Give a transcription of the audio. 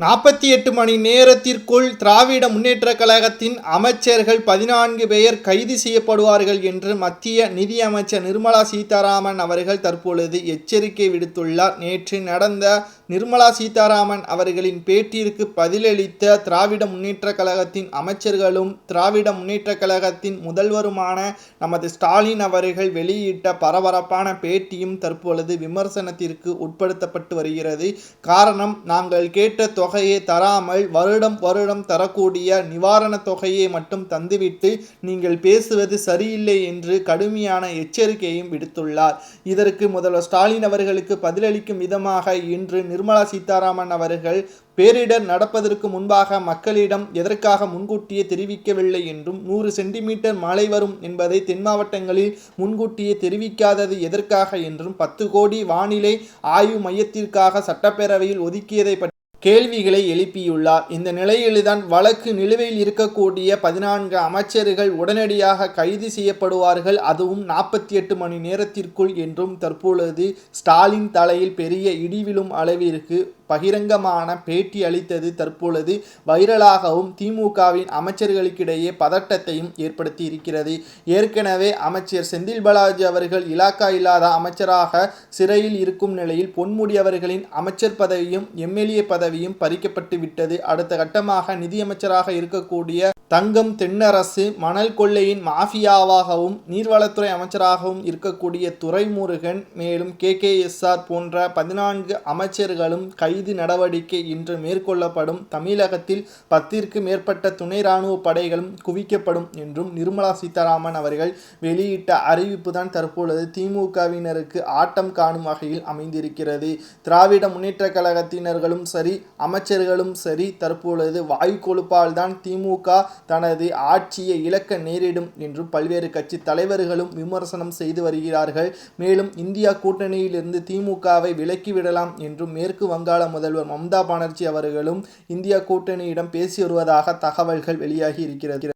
நாற்பத்தி எட்டு மணி நேரத்திற்குள் திராவிட முன்னேற்றக் கழகத்தின் அமைச்சர்கள் பதினான்கு பேர் கைது செய்யப்படுவார்கள் என்று மத்திய நிதியமைச்சர் நிர்மலா சீதாராமன் அவர்கள் தற்பொழுது எச்சரிக்கை விடுத்துள்ளார். நேற்று நடந்த நிர்மலா சீதாராமன் அவர்களின் பேட்டிற்கு பதிலளித்த திராவிட முன்னேற்றக் கழகத்தின் அமைச்சர்களும் திராவிட முன்னேற்றக் கழகத்தின் முதல்வருமான நமது ஸ்டாலின் அவர்கள் வெளியிட்ட பரபரப்பான பேட்டியும் தற்பொழுது விமர்சனத்திற்கு உட்படுத்தப்பட்டு வருகிறது. காரணம் நாங்கள் கேட்ட தொகையை தராமல் வருடம் வருடம் தரக்கூடிய நிவாரணத் தொகையை மட்டும் தந்துவிட்டு நீங்கள் பேசுவது சரியில்லை என்று கடுமையான எச்சரிக்கையும் விடுத்துள்ளார். இதற்கு முதல்வர் ஸ்டாலின் அவர்களுக்கு பதிலளிக்கும் விதமாக இன்று நிர்மலா சீதாராமன் அவர்கள் பேரிடர் நடப்பதற்கு முன்பாக மக்களிடம் எதற்காக முன்கூட்டியே தெரிவிக்கவில்லை என்றும் நூறு சென்டிமீட்டர் மழை வரும் என்பதை தென் மாவட்டங்களில் முன்கூட்டியே தெரிவிக்காதது எதற்காக என்றும் பத்து கோடி வானிலை ஆய்வு மையத்திற்காக சட்டப்பேரவையில் ஒதுக்கியதை பற்றி கேள்விகளை எழுப்பியுள்ளார். இந்த நிலையில்தான் வழக்கு நிலுவையில் இருக்கக்கூடிய பதினான்கு அமைச்சர்கள் உடனடியாக கைது செய்யப்படுவார்கள். அதுவும் நாற்பத்தி எட்டு மணி நேரத்திற்குள் என்றும் தற்பொழுது ஸ்டாலின் தலையில் பெரிய இடிவிழும் அளவிற்கு பகிரங்கமான பேட்டி அளித்தது தற்பொழுது வைரலாகவும் திமுகவின் அமைச்சர்களுக்கிடையே பதட்டத்தையும் ஏற்படுத்தி இருக்கிறது ஏற்கனவே அமைச்சர் செந்தில் பாலாஜி அவர்கள் இலாக்கா இல்லாத அமைச்சராக சிறையில் இருக்கும் நிலையில் பொன்முடி அவர்களின் அமைச்சர் பதவியும் எம்எல்ஏ பதவியும் பறிக்கப்பட்டு விட்டது. அடுத்த கட்டமாக நிதியமைச்சராக இருக்கக்கூடிய தங்கம் தென்னரசு மணல் கொள்ளையின் மாஃபியாவாகவும் நீர்வளத்துறை அமைச்சராகவும் இருக்கக்கூடிய துரைமுருகன் மேலும் கே கே எஸ்ஆர் போன்ற பதினான்கு அமைச்சர்களும் கைது நடவடிக்கை இன்று மேற்கொள்ளப்படும். தமிழகத்தில் பத்திற்கு மேற்பட்ட துணை ராணுவ படைகளும் குவிக்கப்படும் என்றும் நிர்மலா சீதாராமன் அவர்கள் வெளியிட்ட அறிவிப்பு தான் தற்பொழுது திமுகவினருக்கு ஆட்டம் காணும் வகையில் அமைந்திருக்கிறது. திராவிட முன்னேற்ற கழகத்தினர்களும் சரி அமைச்சர்களும் சரி தற்பொழுது வாயு கொழுப்பால் தான் திமுக தனது ஆட்சியை இழக்க நேரிடும் என்றும் பல்வேறு கட்சி தலைவர்களும் விமர்சனம் செய்து வருகிறார்கள். மேலும் இந்தியா கூட்டணியிலிருந்து திமுகவை விலக்கிவிடலாம் என்றும் மேற்கு வங்காள வங்காள முதல்வர் மம்தா பானர்ஜி அவர்களும் இந்தியா கூட்டணியிடம் பேசி வருவதாக தகவல்கள் வெளியாகி இருக்கிறது.